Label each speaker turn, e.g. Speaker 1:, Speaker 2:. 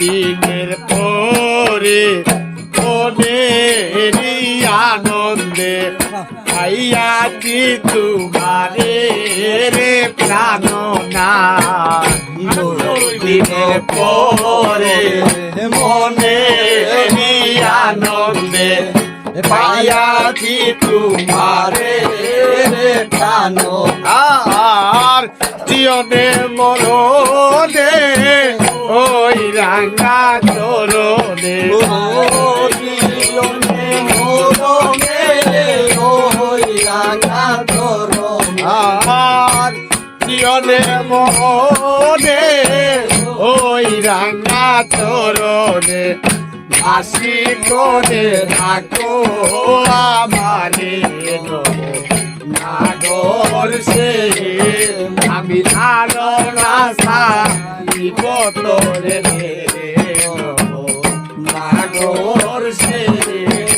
Speaker 1: দিনের পরে মনেরই আনন্দে। ভাইয়াছি তোমারে রে, প্রাণ না দিনের পরে মনেরই আনন্দে। পাইয়াছি তোমারে রে, প্রাণ আর জীবনে মরণে চরণে আর জীবনে মরণে ওই রাঙা চরণে হাসি করে রাখো আমারে নাগর সে আমি লালন আশা বিপতরে করছে